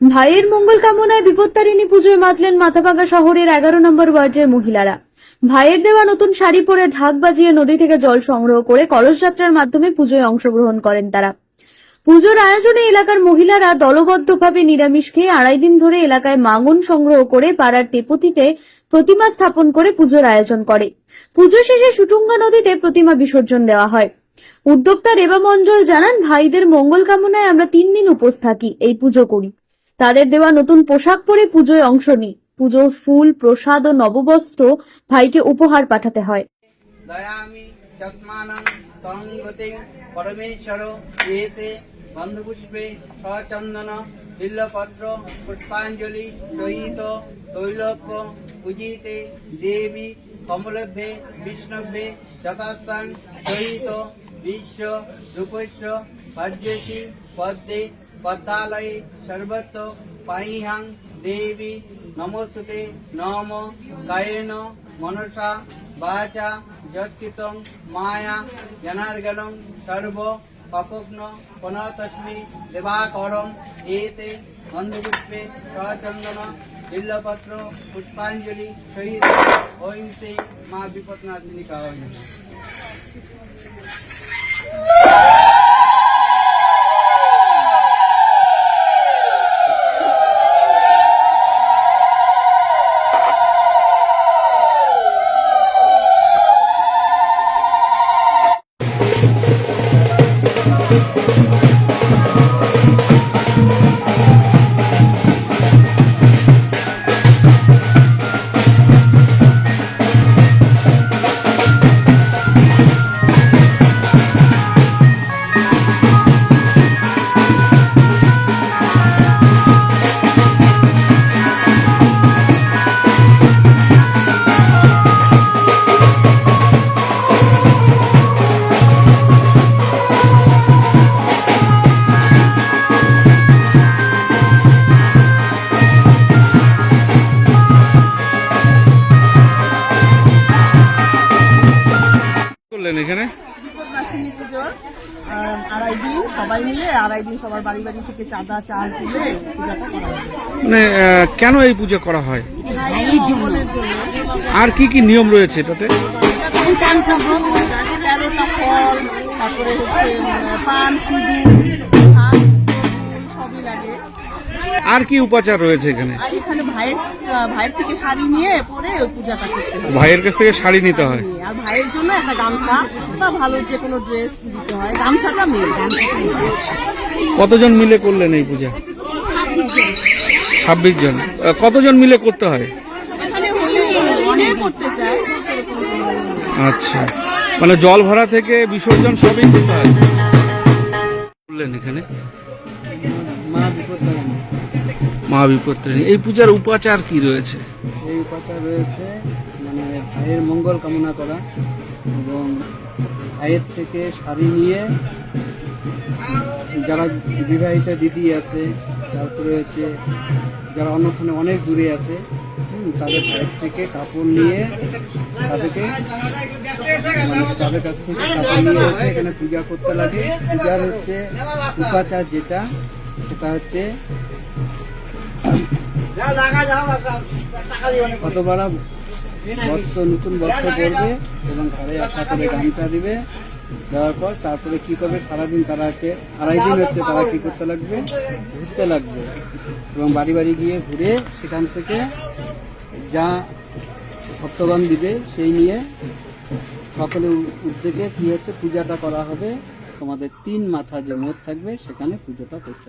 ভাইয়ের মঙ্গল কামনায় বিপত্তারিণী পুজোয় মাতলেন মাথাভাঙ্গা শহরের এগারো নম্বর ওয়ার্ডের মহিলারা। ভাইয়ের দেওয়া নতুন শাড়ি পরে ঢাক বাজিয়ে নদী থেকে জল সংগ্রহ করে কলস যাত্রার মাধ্যমে পুজোয় অংশগ্রহণ করেন তারা। পুজোর আয়োজনে এলাকার মহিলারা দলবদ্ধভাবে নিরামিষ খেয়ে আড়াই দিন ধরে এলাকায় মাঙ্গন সংগ্রহ করে পাড়ার তেপতিতে প্রতিমা স্থাপন করে পুজোর আয়োজন করে। পুজো শেষে সুটুঙ্গা নদীতে প্রতিমা বিসর্জন দেওয়া হয়। উদ্যোক্তা রেবা মঞ্জল জানান, ভাইদের মঙ্গল কামনায় আমরা তিন দিন উপোস থাকি, এই পুজো করি। তাদের দেওয়া নতুন পোশাক পরে পুজোয় অংশ নিই পুজোর ফুল, প্রসাদ ও নববস্ত্র ভাইকে উপহার পাঠাতে হয়। দয়ামি চত্মানং তং পরমেশ্বর এতে গন্ধপুষ্পে সচন্দন বিল্লপত্র পুষ্পাঞ্জলি সহিত তৈলক্য পূজিতে দেবী কমলভ্যে বিষ্ণভ্যে যথাস্থান সহিত বিশ্ব রূপস্য পদ্মেশী পদ্মে পদ্মালয়ে সর্বত্র পাইহাং দেবী নমস্তুতে নম কায়েন মনসা বাচা যৎকৃতং মায়া জনার্গণং সর্ব পাপগ্ন পুনঃতস্মি দেবাকরম এতে গন্ধপুষ্পে সচন্দন বিল্লপত্র পুষ্পাঞ্জলি সহিত ঐংসে মা বিপদনাথিনী কাহন করলেন এখানে? বিপদনাশিনী পুজোর আড়াই দিন সবাই মিলে আড়াই দিন সবার বাড়ি বাড়ি থেকে চাঁদা চাল তুলে পূজাটা করা হবে মানে আহ, কেন এই পুজো করা হয়? জন্য আর কি কি নিয়ম রয়েছে এটাতে? চান করব তেরোটা ফল তারপরে হচ্ছে উম, পান সিঁদুর সবই লাগে। আর কি উপাচার রয়েছে এখানে? আর এখানে ভাইয়ের ভাইয়ের থেকে শাড়ি নিয়ে পরে ওই পূজাটা করতে ভাইয়ের কাছ থেকে শাড়ি নিতে হয়? আর ভাইয়ের জন্য একটা গামছা বা ভালো যে কোনো ড্রেস দিতে হয়। গামছাটা কতজন মিলে করলেন এই পূজা? ছাব্বিশ জন। আহ, কতজন মিলে করতে হয়? এখানে হলে অনেক করতে চায় আচ্ছা। মানে জল ভরা থেকে বিসর্জন সবই করতে হয়? করলেন এখানে? মা বিপত্তারিণী এই পূজার উপাচার কি রয়েছে? এই উপাচার রয়েছে মানে ভাইয়ের মঙ্গল কামনা করা এবং ভাইয়ের থেকে শাড়ি নিয়ে যারা বিবাহিত দিদি আছে, তারপরে হচ্ছে যারা অন্যখানে অনেক দূরে আছে তাদের ভাইয়ের থেকে কাপড় নিয়ে তাদেরকে মানে তাদের কাছ থেকে কাপড় নিয়ে এসে এখানে পূজা করতে লাগে। পূজার হচ্ছে উপাচার যেটা, সেটা হচ্ছে কতবার বস্ত্র, নতুন বস্ত্র পরবে এবং ঘরে করে গামছা দিবে। দেওয়ার পর তারপরে কি করবে? সারাদিন তারা হচ্ছে, আড়াই দিন হচ্ছে তারা কি করতে লাগবে? ঘুরতে লাগবে। এবং বাড়ি বাড়ি গিয়ে ঘুরে সেখান থেকে যা ভক্তগণ দিবে, সেই নিয়ে সকলে উদ্যোগে কি হচ্ছে, পূজাটা করা হবে তোমাদের তিন মাথা যে মোট থাকবে, সেখানে পুজোটা করতে।